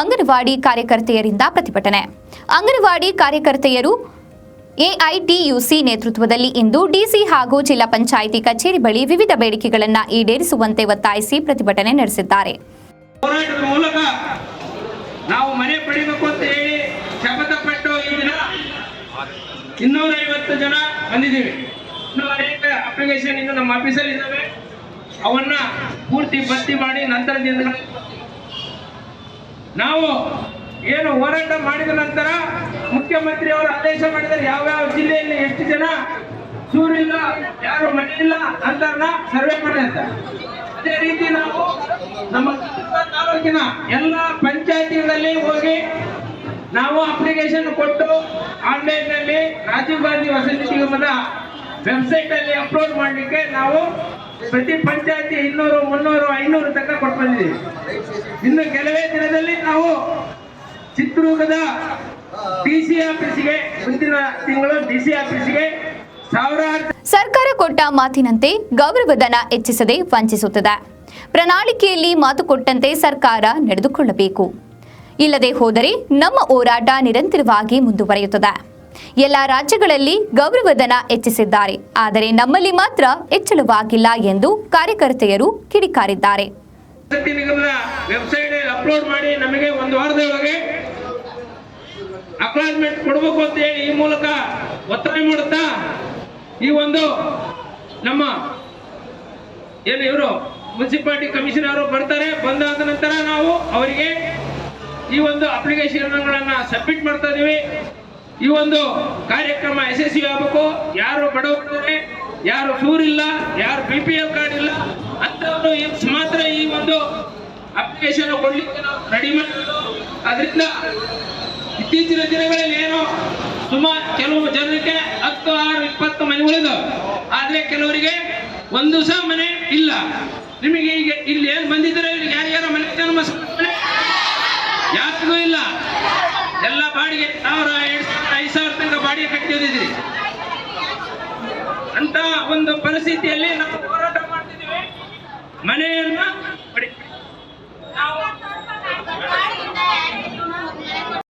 ಅಂಗನವಾಡಿ ಕಾರ್ಯಕರ್ತೆಯರಿಂದ ಪ್ರತಿಭಟನೆ. ಅಂಗನವಾಡಿ ಕಾರ್ಯಕರ್ತೆಯರು ಎಐಟಿಯುಸಿ ನೇತೃತ್ವದಲ್ಲಿ ಇಂದು ಡಿಸಿ ಹಾಗೂ ಜಿಲ್ಲಾ ಪಂಚಾಯಿತಿ ಕಚೇರಿ ಬಳಿ ವಿವಿಧ ಬೇಡಿಕೆಗಳನ್ನು ಈಡೇರಿಸುವಂತೆ ಒತ್ತಾಯಿಸಿ ಪ್ರತಿಭಟನೆ ನಡೆಸಿದ್ದಾರೆ. ಮೂಲಕ ನಾವು ಮನೆ ಪಡಿಬೇಕು ಅಂತ ಹೇಳಿ ಈ ದಿನ ಇನ್ನೂರ ಐವತ್ತು ಜನ ಬಂದಿದ್ದೀವಿ. ಅಪ್ಲಿಕೇಶನ್ ಇನ್ನು ನಮ್ಮ ಆಫೀಸಲ್ಲಿ ಇದ್ದಾವೆ. ಅವನ್ನ ಪೂರ್ತಿ ಭರ್ತಿ ಮಾಡಿ ನಂತರ ದಿನಗಳಲ್ಲಿ ನಾವು ಏನು ಹೋರಾಟ ಮಾಡಿದ ನಂತರ ಮುಖ್ಯಮಂತ್ರಿ ಅವರು ಆದೇಶ ಮಾಡಿದರೆ ಯಾವ್ಯಾವ ಜಿಲ್ಲೆಯಲ್ಲಿ ಎಷ್ಟು ಜನ ಸೂರಿಲ್ಲ, ಯಾರು ಇಲ್ಲ ಅಂತ ಸರ್ವೆ ಮಾಡಿ ಅಂತ ಅದೇ ರೀತಿ ನಾವು ನಮ್ಮ ತಾಲೂಕಿನ ಎಲ್ಲ ಪಂಚಾಯತಿಗಳಲ್ಲಿ ಹೋಗಿ ನಾವು ಅಪ್ಲಿಕೇಶನ್ ಕೊಟ್ಟು ಆನ್ಲೈನ್ನಲ್ಲಿ ರಾಜೀವ್ ಗಾಂಧಿ ವಸತಿ ನಿಗಮದ ವೆಬ್ಸೈಟ್ ಅಲ್ಲಿ ಅಪ್ಲೋಡ್ ಮಾಡಲಿಕ್ಕೆ ನಾವು ಪ್ರತಿ ಪಂಚಾಯತಿ ಇನ್ನೂರು, ಮುನ್ನೂರು, ಐನೂರು ತನಕ ಕೊಟ್ಟು ಬಂದಿದ್ದೀವಿ ಇನ್ನು ಕೆಲವೇ ದಿನದಲ್ಲಿ ನಾವು ಚಿತ್ರದುರ್ಗದ ಡಿ ಸಿ ಆಫೀಸಿಗೆ ಮುಂದಿನ ತಿಂಗಳು ಡಿ ಸಿ ಆಫೀಸಿಗೆ ಸರ್ಕಾರ ಕೊಟ್ಟ ಮಾತಿನಂತೆ ಗೌರವಧನ ಹೆಚ್ಚಿಸದೆ ವಂಚಿಸುತ್ತದೆ. ಪ್ರಣಾಳಿಕೆಯಲ್ಲಿ ಮಾತು ಕೊಟ್ಟಂತೆ ಸರ್ಕಾರ ನಡೆದುಕೊಳ್ಳಬೇಕು. ಇಲ್ಲದೆ ಹೋದರೆ ನಮ್ಮ ಹೋರಾಟ ನಿರಂತರವಾಗಿ ಮುಂದುವರಿಯುತ್ತದೆ. ಎಲ್ಲ ರಾಜ್ಯಗಳಲ್ಲಿ ಗೌರವಧನ ಹೆಚ್ಚಿಸಿದ್ದಾರೆ. ಆದರೆ ನಮ್ಮಲ್ಲಿ ಮಾತ್ರ ಹೆಚ್ಚಳವಾಗಿಲ್ಲ ಎಂದು ಕಾರ್ಯಕರ್ತೆಯರು ಕಿಡಿಕಾರಿದ್ದಾರೆ. ವೆಬ್ಸೈಟ್ ಅಪ್ಲೋಡ್ ಮಾಡಿ ನಮಗೆ ಒಂದು ವಾರದೊಳಗೆ ಅಕ್ನಾಲಜ್ಮೆಂಟ್ ಕೊಡಬೇಕು ಅಂತ ಹೇಳಿ ಈ ಮೂಲಕ ಒತ್ತಾಯ ಮಾಡುತ್ತಾ ಈ ಒಂದು ನಮ್ಮ ಏನು ಇವರು ಮುನ್ಸಿಪಾಲಿಟಿ ಕಮಿಷನ್ ಅವರು ಬರ್ತಾರೆ, ಬಂದಾದ ನಂತರ ನಾವು ಅವರಿಗೆ ಈ ಒಂದು ಅಪ್ಲಿಕೇಶನ್ಗಳನ್ನ ಸಬ್ಮಿಟ್ ಮಾಡ್ತಾ ಇದೀವಿ ಈ ಒಂದು ಕಾರ್ಯಕ್ರಮ ಯಶಸ್ವಿ ಆಗಬೇಕು. ಯಾರು ಬಡವರಿದ್ದಾರೆ, ಯಾರು ಸೂರಿಲ್ಲ, ಯಾರು ಬಿ ಪಿ ಎಲ್ ಕಾರ್ಡ್ ಇಲ್ಲ ಅಂತವರು ಮಾತ್ರ ಈ ಒಂದು ಅಪ್ಲಿಕೇಶನ್ ಕೊಡ್ಲಿಕ್ಕೆ ನಾವು ರೆಡಿ ಮಾಡಿರೋದು ಅದರಿಂದ ಇತ್ತೀಚಿನ ದಿನಗಳಲ್ಲಿ ಏನು ಸುಮಾರು ಕೆಲವು ಜನರಿಗೆ ಹತ್ತು, ಆರು, ಇಪ್ಪತ್ತು ಮನೆಗಳಿದಾವೆ ಆದರೆ ಕೆಲವರಿಗೆ ಒಂದು ಸಹ ಮನೆ ಇಲ್ಲ. ನಿಮಗೆ ಈಗ ಇಲ್ಲಿ ಏನು ಬಂದಿದ್ದೀರ ಇಲ್ಲಿ ಯಾರ್ಯಾರ ಮನೆ ಜನ್ಮ ಯಾರಿಗೂ ಇಲ್ಲ. ಎಲ್ಲ ಬಾಡಿಗೆ ಸಾವಿರ, ಎರಡು ಸಾವಿರ, ಐದು ಸಾವಿರ ತನಕ ಬಾಡಿಗೆ ಕಟ್ಟಿದ್ದೀರಿ ಅಂತ ಒಂದು ಪರಿಸ್ಥಿತಿಯಲ್ಲಿ ನಾವು ಹೋರಾಟ ಮಾಡ್ತಿದ್ದೀವಿ. ಮನೆಯನ್ನ ಪಡಿ ನಾವು